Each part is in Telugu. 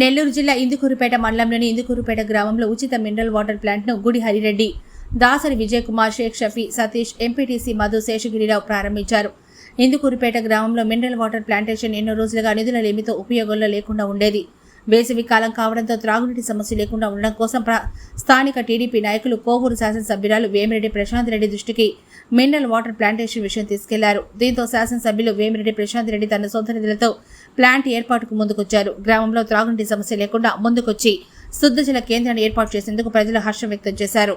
నెల్లూరు జిల్లా ఇందుకూరుపేట మండలంలోని ఇందుకూరుపేట గ్రామంలో ఉచిత మినరల్ వాటర్ ప్లాంట్ను గుడి హరిరెడ్డి దాసరి విజయ్ కుమార్ షేక్ షఫీ సతీష్ ఎంపీటీసీ మధు శేషగిరిరావు ప్రారంభించారు. ఇందుకూరుపేట గ్రామంలో మినరల్ వాటర్ ప్లాంటేషన్ ఎన్నో రోజులుగా నిధుల లేమితో ఉపయోగంలో లేకుండా ఉండేది. వేసవి కాలం కావడంతో త్రాగునీటి సమస్య లేకుండా ఉండడం కోసం ప్ర- స్థానిక టీడీపీ నాయకులు కోవూరు శాసనసభ్యురాలు వేమిరెడ్డి ప్రశాంత్ రెడ్డి దృష్టికి మినరల్ వాటర్ ప్లాంటేషన్ విషయం తీసుకెళ్ళారు. దీంతో శాసనసభ్యులు వేమిరెడ్డి ప్రశాంత్ రెడ్డి తన సొంత ప్లాంట్ ఏర్పాటుకు ముందుకొచ్చారు. గ్రామంలో త్రాగునీటి సమస్య లేకుండా ముందుకొచ్చి శుద్ధజల కేంద్రాన్ని ఏర్పాటు చేసేందుకు ప్రజలు హర్షం వ్యక్తం చేశారు.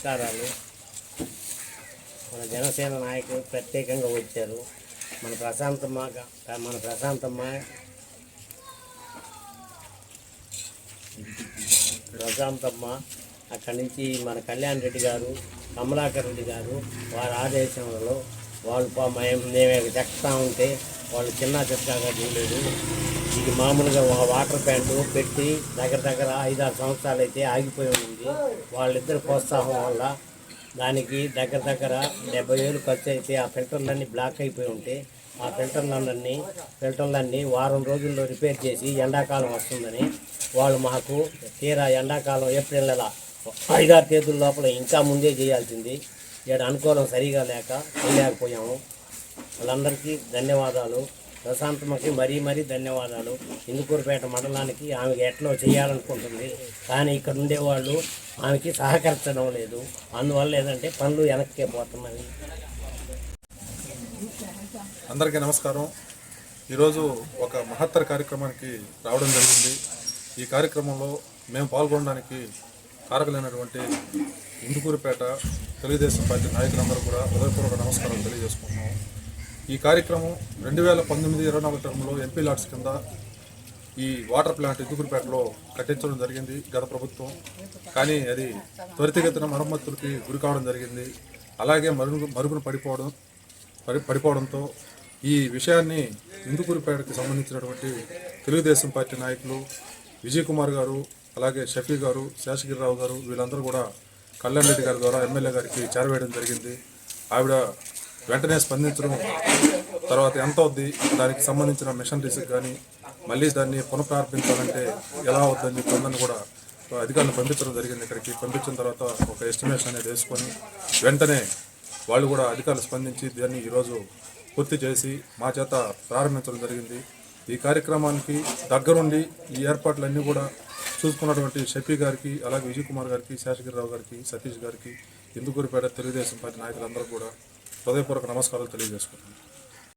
నమస్కారాలు మన జనసేన నాయకులు ప్రత్యేకంగా వచ్చారు. మన ప్రశాంతమ్మ మన ప్రశాంతమ్మ ప్రశాంతమ్మ అక్కడి నుంచి మన కళ్యాణ్ రెడ్డి గారు కమలాకర్ రెడ్డి గారు వారి ఆదేశంలో వాళ్ళు మేము మేము చెప్తా ఉంటే వాళ్ళు చిన్న చిత్తగా చూడలేదు. ఇది మామూలుగా వాటర్ ప్యాంటు పెట్టి దగ్గర దగ్గర ఐదారు సంవత్సరాలు అయితే ఆగిపోయి ఉంది. వాళ్ళిద్దరు ప్రోత్సాహం వల్ల దానికి దగ్గర దగ్గర డెబ్బై వేలు ఖర్చు అయితే ఆ ఫిల్టర్లన్నీ బ్లాక్ అయిపోయి ఉంటే ఆ ఫిల్టర్లన్నీ ఫిల్టర్లన్నీ వారం రోజుల్లో రిపేర్ చేసి ఎండాకాలం వస్తుందని వాళ్ళు మాకు తీరా ఎండాకాలం ఏప్రిల్ నెల ఐదారు తేదీల లోపల ఇంకా ముందే చేయాల్సింది. ఇక్కడ అనుకూలం సరిగా లేక చేయలేకపోయాము. వాళ్ళందరికీ ధన్యవాదాలు. ప్రశాంతమ్మకి మరీ మరీ ధన్యవాదాలు. ఇందుకూరుపేట మండలానికి ఆమెకి ఎట్లో చేయాలనుకుంటుంది. కానీ ఇక్కడ ఉండేవాళ్ళు ఆమెకి సహకరించడం లేదు. అందువల్ల ఏంటంటే పనులు వెనక్కే పోతున్నాయి అందరికీ నమస్కారం. ఈరోజు ఒక మహత్తర కార్యక్రమానికి రావడం జరిగింది. ఈ కార్యక్రమంలో మేము పాల్గొనడానికి కారకులైనటువంటి ఇందుకూరుపేట తెలుగుదేశం పార్టీ నాయకులందరూ కూడా హృదయపూర్వక నమస్కారం తెలియజేసుకుంటున్నాం. ఈ కార్యక్రమం రెండు వేల పంతొమ్మిది ఇరవై నాలుగు టర్మ్లో ఎంపీ లాట్స్ కింద ఈ వాటర్ ప్లాంట్ ఇందుకూరుపేటలో కట్టించడం జరిగింది గత ప్రభుత్వం. కానీ అది త్వరితగతిన మరమ్మతులకి గురి కావడం జరిగింది. అలాగే మరుగు మరుగున పడిపోవడం పడి పడిపోవడంతో ఈ విషయాన్ని ఇందుకూరుపేటకి సంబంధించినటువంటి తెలుగుదేశం పార్టీ నాయకులు విజయ్ కుమార్ గారు అలాగే షఫీ గారు శేషగిరిరావు గారు వీళ్ళందరూ కూడా కళ్యాణ్ రెడ్డి గారి ద్వారా ఎమ్మెల్యే గారికి చేరవేయడం జరిగింది. ఆవిడ వెంటనే స్పందించడం తర్వాత ఎంత అవుద్ది దానికి సంబంధించిన మిషనరీస్ కానీ మళ్ళీ దాన్ని పునఃప్రారంభించాలంటే ఎలా అవుద్దని చెప్పి అందరిని కూడా అధికారులు పంపించడం జరిగింది. ఇక్కడికి పంపించిన తర్వాత ఒక ఎస్టిమేషన్ అనేది వేసుకొని వెంటనే వాళ్ళు కూడా అధికారులు స్పందించి దాన్ని ఈరోజు పూర్తి చేసి మా చేత ప్రారంభించడం జరిగింది. ఈ కార్యక్రమానికి దగ్గరుండి ఈ ఏర్పాట్లన్నీ కూడా చూసుకున్నటువంటి షఫీ గారికి అలాగే విజయ్ కుమార్ గారికి శేషగిరిరావు గారికి సతీష్ గారికి ఇందుకూరిపేట తెలుగుదేశం పార్టీ నాయకులందరూ కూడా హృదయపూర్వక నమస్కారాలు తెలియజేసుకుంటున్నాను.